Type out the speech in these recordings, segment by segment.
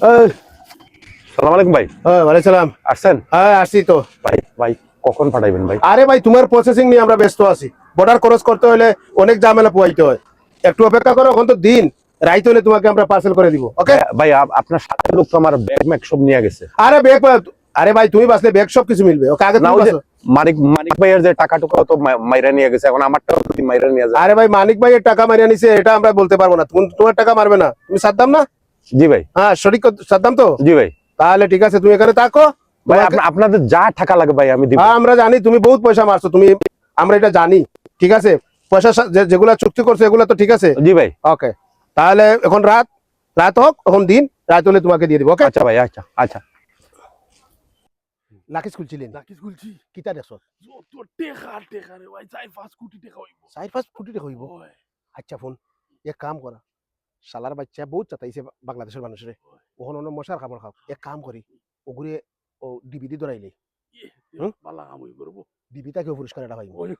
সালাম আলাইকুম ভাই। হ্যাঁ ওয়ালাইকুম সালাম। আসছেন? হ্যাঁ আসছি তো। ভাই ভাই কখন পাঠাইবেন ভাই? আরে ভাই তোমার প্রসেসিং নিয়ে আমরা ব্যস্ত আছি। বর্ডার ক্রস করতে হলে অনেক ঝামেলা পোয়াইতে হয়। একটু অপেক্ষা করো এখন তো দিন। রাইত হলে তোমাকে আমরা পার্সেল করে দিব ওকে ভাই- আপনার সাথে লোক তো আমার ব্যাগ ম্যাগ সব নিয়ে গেছে। আরে ব্যাগ আরে ভাই তুমি বাসলে ব্যাগ সব কিছু মিলবে। ওকে আগে। মানিক মানিক ভাইয়ের যে টাকা টুকু তো মা- মাইরা নিয়ে গেছে এখন মাইরা নিয়ে যায় আরে ভাই মানিক ভাইয়ের টাকা নিছে এটা আমরা বলতে পারব না। তুমি তোমার টাকা মারবে না। তুমি সাদ্দাম না? জি ভাই। হ্যাঁ শরিক সাদ্দাম তো? জি ভাই। তাহলে ঠিক আছে তুমি এখানে থাকো। ভাই তোমাকে- আপনাদের যা টাকা লাগে ভাই আমি দিব। হ্যাঁ আমরা জানি তুমি বহুত পয়সা মারছো তুমি আমরা এটা জানি ঠিক আছে? পয়সা যেগুলা চুক্তি করছ এগুলা তো ঠিক আছে? জি ভাই। ওকে তাহলে এখন রাত রাত হোক এখন দিন রাত হলে তোমাকে দিয়ে দিব ওকে? আচ্ছা ভাই আচ্ছা আচ্ছা। লাকিস খুলছিলেন? নাকি খুলছি। কিতা দেখছ যত টেকা টেকা রে ভাই চাই পাঁচ কোটি টাকা হইব। চার পাঁচ কোটি টাকা হইব? আচ্ছা ফোন এক কাম করা। শালার বাচ্চা বহুত চাতাইছে বাংলাদেশের মানুষের ওখানে অন্য মশার খাবার খাও। এক কাম করি ওগুরে ও ডিবিদি ধরাইলে ইয়ে, হুম? পালা কাম হই করব ডিবিটাকেও পুরস্কার এটা ওই ওই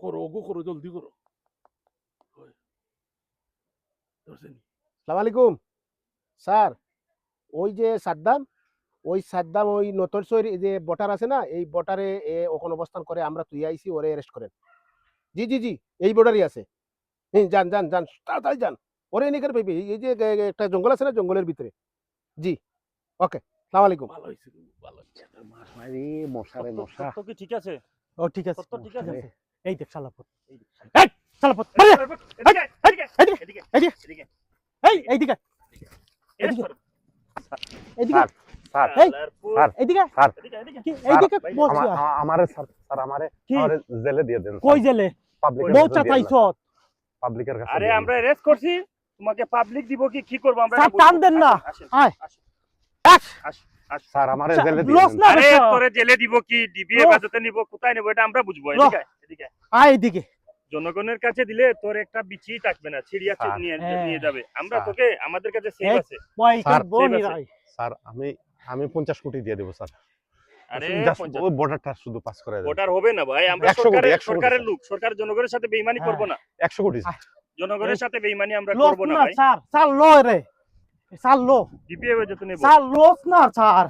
করো ওগো করো জলদি করো সালাম আলাইকুম স্যার ওই যে সাদ্দাম ওই সাদ্দাম ওই নতরসইর যে বটার আছে না এই বটারে এ ওখানে অবস্থান করে আমরা তুই আইসি ওরে অ্যারেস্ট করেন জি জি জি এই বর্ডারই আছে হ্যাঁ। যান যান যান তাড়াতাড়ি যান ওরে এনে করে পাইবে। এই যে একটা জঙ্গল আছে না জঙ্গলের ভিতরে? জি। ওকে সালাম আলাইকুম ভালো হয়েছে ভালো হয়েছে মাস মারি মশারে মশা তো কি ঠিক আছে? ও ঠিক আছে। সত্য ঠিক আছে? এই দেখ শালাপত এই এই শালাপত এই এইদিকে এদিকে এইদিকে এই, এইদিকে স্যার কি এইদিকে বস আমা- আমা- আমারে স্যার স্যার আমারে কি? আমারে জেলে দিয়ে দেন কই জেলে? পাবলিকের কাছে আরে আমরা রেস্ট করছি। তোমাকে পাবলিক দিব কি কি করব? আমরা স্যার, টান দেন না। আয়। স্যার আমারে জেলে আরে তোরে জেলে দিব কি? ডিবি লো। হেফাজতে নিব কোথায় নিব? এটা আমরা বুঝব। এদিকে আয়, এদিকে আয়। এইদিকে জনগণের কাছে দিলে তোর একটা বিচি থাকবে না ছিড়িয়া। নিয়ে হ্যাঁ। নিয়ে যাবে। আমরা তোকে আমাদের কাছে সেভ আছে। স্যার, বনি রাই স্যার আমি আমি পঞ্চাশ কোটি দিয়ে দেবো স্যার। আরে ওই বর্ডারটা শুধু পাস করে হবে না ভাই আমরা 100 সরকারের 100 সরকারের লোক সরকার জনগণের সাথে বেইমানি হ্যাঁ। করব না। একশো কোটি স্যার। জনগণের সাথে বেইমানি আমরা করব না ভাই। স্যার স্যার লো রে। স্যার লো। ডিবি হেফাজতে নেব। স্যার লোস না স্যার।